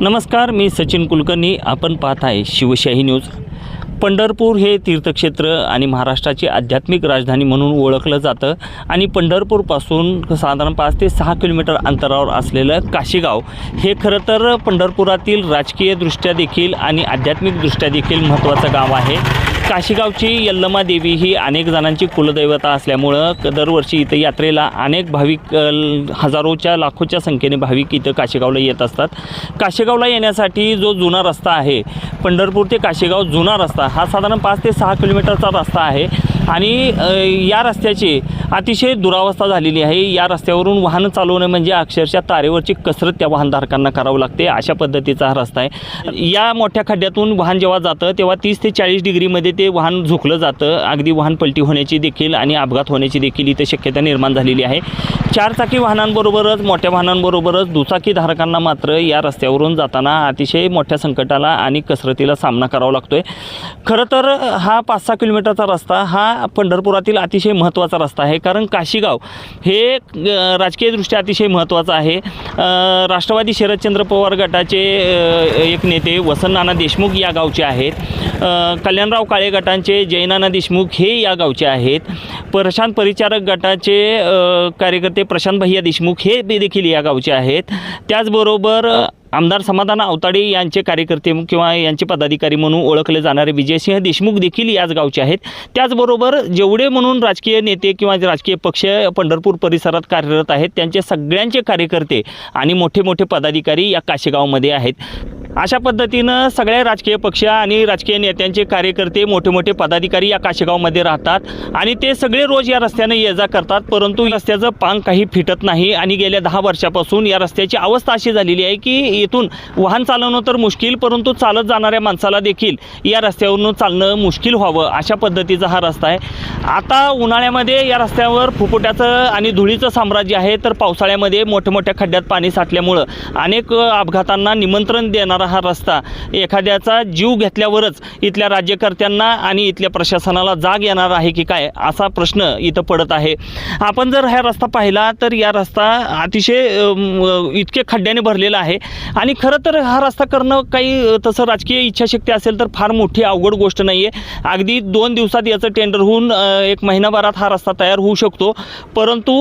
नमस्कार मी सचिन कुलकर्णी. आपण पाहत आहे शिवशाही न्यूज. पंढरपूर हे तीर्थक्षेत्र आणि महाराष्ट्राची आध्यात्मिक राजधानी म्हणून ओळखलं जातं आणि पंढरपूरपासून साधारण पाच ते सहा किलोमीटर अंतरावर असलेलं काशीगाव हे खरं तर पंढरपुरातील राजकीयदृष्ट्या देखील आणि आध्यात्मिकदृष्ट्या देखील महत्त्वाचं गाव आहे. काशीगावची यल्लमा देवी ही अनेक जणांची कुलदैवता असल्यामुळं दरवर्षी इथं यात्रेला अनेक भाविक हजारोच्या लाखोच्या संख्येने भाविक इथं काशीगावला येत असतात. काशीगावला येण्यासाठी जो जुना रस्ता आहे पंढरपूर ते काशीगाव जुना रस्ता हा साधारण पाच ते सहा किलोमीटरचा रस्ता आहे. आणि या रस्त्याची अतिशय दुरावस्था झालेली आहे. या रस्त्यावरून वाहन चालवणं म्हणजे अक्षरशः तारेवरची कसरत त्या वाहनधारकांना करावं लागते. अशा पद्धतीचा हा रस्ता आहे. या मोठ्या खड्ड्यातून वाहन जेव्हा जातं तेव्हा तीस ते चाळीस डिग्रीमध्ये ते वाहन झुकलं जातं. अगदी वाहन पलटी होण्याची देखील आणि अपघात होण्याची देखील इथं शक्यता निर्माण झालेली आहे. चारचाकी वाहनांबरोबरच मोठ्या वाहनांबरोबरच दुचाकीधारकांना मात्र या रस्त्यावरून जाताना अतिशय मोठ्या संकटाला आणि कसरतीला सामना करावा लागतो आहे खरं तर हा पाच सहा किलोमीटरचा रस्ता हा पंढरपुरातील अतिशय महत्त्वाचा रस्ता आहे. कारण काशीगाव हे राजकीयदृष्ट्या अतिशय महत्त्वाचं आहे. राष्ट्रवादी शरदचंद्र पवार गटाचे एक नेते वसंतनाना देशमुख या गावचे आहेत. कल्याणराव काळे गटांचे जयनाना देशमुख हे या गावचे आहेत. प्रशांत परिचारक गटाचे कार्यकर्ते प्रशांत भैया देशमुख हे देखील या गावचे आहेत. त्याचबरोबर आमदार समाधान अवताडे यांचे कार्यकर्ते किंवा यांचे पदाधिकारी म्हणून ओळखले जाणारे विजयसिंह देशमुख देखील याच गावचे आहेत. त्याचबरोबर जेवढे म्हणून राजकीय नेते किंवा राजकीय पक्ष पंढरपूर परिसरात कार्यरत आहेत त्यांचे सगळ्यांचे कार्यकर्ते आणि मोठे मोठे पदाधिकारी या काशेगावमध्ये आहेत. अशा पद्धतीनं सगळ्या राजकीय पक्ष आणि राजकीय नेत्यांचे कार्यकर्ते मोठे मोठे पदाधिकारी या काशेगावमध्ये राहतात आणि ते सगळे रोज या रस्त्याने ये जा करतात परंतु रस्त्याचं पांग काही फिटत नाही आणि गेल्या दहा वर्षापासून या रस्त्याची अवस्था अशी झालेली आहे की इथून वाहन चालवणं तर मुश्किल परंतु चालत जाणाऱ्या माणसाला देखील या रस्त्यावरून चालणं मुश्किल व्हावं अशा पद्धतीचा हा रस्ता आहे. आता उन्हाळ्यामध्ये या रस्त्यावर फुफुट्याचं आणि धुळीचं साम्राज्य आहे तर पावसाळ्यामध्ये मोठ्या मोठ्या खड्ड्यात पाणी साठल्यामुळं अनेक अपघातांना निमंत्रण देणारा हा रस्ता एखाद्याचा जीव घेतल्यावरच इथल्या राज्यकर्त्यांना आणि इथल्या प्रशासनाला जाग येणार आहे की काय असा प्रश्न इथं पडत आहे. आपण जर हा रस्ता पाहिला तर या रस्ता अतिशय इतके खड्ड्याने भरलेला आहे. आणि खरं तर हा रस्ता करणं काही तसं राजकीय इच्छाशक्ती असेल तर फार मोठी अवघड गोष्ट नाही आहे अगदी दोन दिवसात याचं टेंडर होऊन एक महिनाभरात हा रस्ता तयार होऊ शकतो. परंतु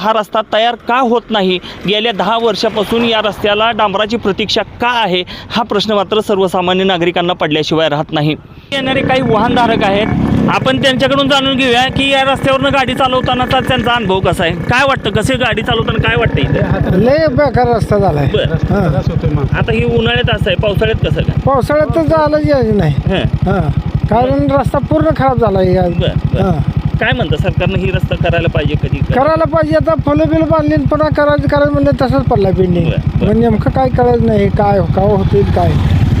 हा रस्ता तयार का होत नाही? गेल्या दहा वर्षापासून या रस्त्याला डांबराची प्रतीक्षा का आहे? हा प्रश्न मात्र सर्वसामान्य नागरिकांना पडल्याशिवाय राहत नाही. येणारे काही वाहनधारक आहेत आपण त्यांच्याकडून जाणून घेऊया की या रस्त्यावरनं गाडी चालवतानाचा त्यांचा अनुभव कसा आहे? काय वाटतं? कसे गाडी चालवताना काय वाटतं इथं? लय बेकार रस्ता झालाय. बरं. आता ही उन्हाळ्यात असं आहे पावसाळ्यात कसं काय पावसाळ्यात तर झालं यायचं नाही. हं, हां. कारण रस्ता पूर्ण खराब झाला बरं बरं. हां. काय म्हणतं सरकारनं ही रस्ता करायला पाहिजे कधी? करायला पाहिजे आता फुलं बिलं बांधली पुन्हा करायचं करायचं म्हणलं तसंच पडला पेंडिंग बरं, बरं. मग नेमकं काय करायचं नाही काय का होतील काय?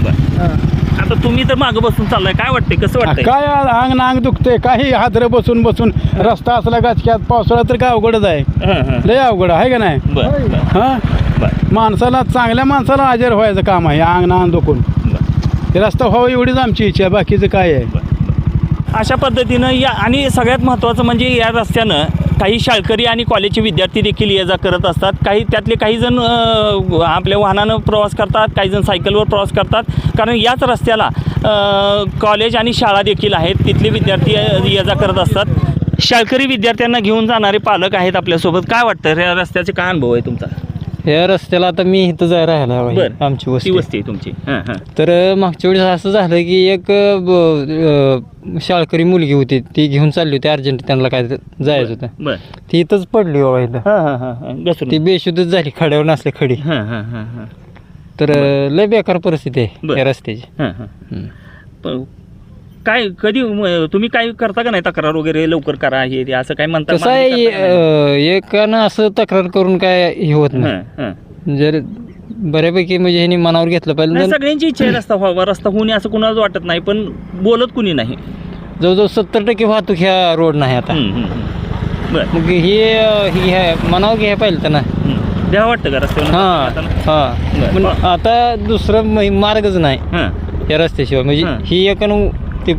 बरं. हां. आता तुम्ही तर मागं बसून चाललाय काय वाटतंय कसं वाटतंय? काय अंग ना अंग दुखते काही हादरे बसून बसून रस्ता असला गाचक्यात पावसाळ्यात तर काय अवघडच आहे. हं, हं. लय अवघड आहे का नाही? बरं बरं. हा. बरं. माणसाला चांगल्या माणसाला हजर व्हायचं काम आहे अंग ना अंग दुखून. बरं. रस्ता व्हावा एवढीच आमची इच्छा आहे बाकीचं काय आहे? अशा पद्धतीनं या आणि सगळ्यात महत्त्वाचं म्हणजे या रस्त्यानं काही शाळकरी आणि कॉलेजचे विद्यार्थी देखील ये जा करत असतात. काही त्यातले काही जण आपल्या वाहनानं प्रवास करतात काही जण सायकलवर प्रवास करतात. कारण याच रस्त्याला कॉलेज आणि शाळा देखील आहेत. तिथले विद्यार्थी ये जा करत असतात. शाळकरी विद्यार्थ्यांना घेऊन जाणारे पालक आहेत आपल्यासोबत. काय वाटतं? या रस्त्याचे काय अनुभव आहे तुमचा? या रस्त्याला आता मी इथं जाय राहायला बरं. आमची ती वस्ती वस्ती आहे तुमची. हां हां. तर मागच्या वेळेस असं झालं की एक अ, ब- अ, शाळकरी मुलगी होती ती घेऊन चालली होती अर्जंट त्यांना काय जायचं होतं. बरं ती इथंच पडली बाबा इथं. हां हां हां हां. घसरून. ती बेशुद्धच झाली खड्यावर नसली खडी. हां हां हां हां. तर अ, लय बेकार परिस्थिती आहे बरं. या रस्त्याची. हां हां. हम्म. प- काय कधी म- तुम्ही काय करता का नाही तक्रार वगैरे लवकर करा हे ते असं काय म्हणता कसं आहे मागणी करता का नाही? अ, एकानं असं तक्रार करून काय हे होत नाही हां. जर बऱ्यापैकी म्हणजे ह्यांनी मनावर घेतलं नाही पाहिजे सगळ्यांची इच्छा आहे रस्ता व्हावा रस्ता होणे असं कुणालाच वाटत नाही पण बोलत कुणी नाही जवळजवळ सत्तर टक्के वाहतूक ह्या रोड नाही आता. बरं मग हे अ, हे घ्या- मनावर घ्यायला पाहिजे होतं ना हम्म. द्या वाटतं का रस्त्यावर हां हां. पण आता दुसरं म- मार्गच नाही या रस्त्याशिवाय म्हणजे हां. ही एक अनु ते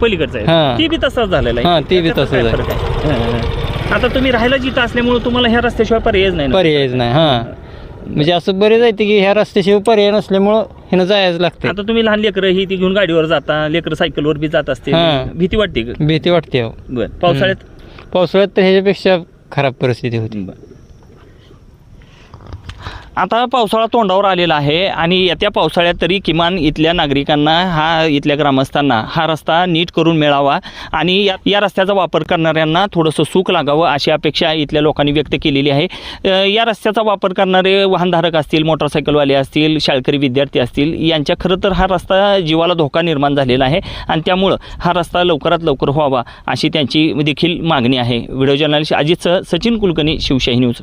पलीकडचं आहे. हां. ती बी तसाच झालेला आहे. हां, ती बी त्याच्यात तसंच काय आहे. फरक आहे? आता तुम्ही राहायला जिथं असल्यामुळे तुम्हाला ह्या रस्त्याशिवाय पर्यायच नाही ना पर्यायच नाही हां. म्हणजे असं बरेच आहे की ह्या रस्त्याशिवाय पर्याय नसल्यामुळं ह्यानं जायचं लागते आता तुम्ही लहान लेकरं ही ती घेऊन गाडीवर जाता लेकरं सायकलवर बी जात असते हां. भीती वाटते का? भीती वाटते हो. बर. पावसाळ्यात? पावसाळ्यात तर ह्याच्यापेक्षा खराब परिस्थिती होती. बर. आता पावसाळा तोंडावर आलेला आहे आणि येत्या पावसाळ्यात तरी किमान इथल्या नागरिकांना हा इथल्या ग्रामस्थांना हा रस्ता नीट करून मिळावा आणि या या रस्त्याचा वापर करणाऱ्यांना थोडंसं सुख लागावं अशी अपेक्षा इथल्या लोकांनी व्यक्त केलेली आहे. या रस्त्याचा वापर करणारे वाहनधारक असतील मोटरसायकलवाले असतील शाळकरी विद्यार्थी असतील यांच्या खरं तर हा रस्ता जीवाला धोका निर्माण झालेला आहे आणि त्यामुळं हा रस्ता लवकरात लवकर व्हावा अशी त्यांची देखील मागणी आहे. व्हिडिओ जर्नलिस्ट अजितसह सचिन कुलकर्णी शिवशाही न्यूज.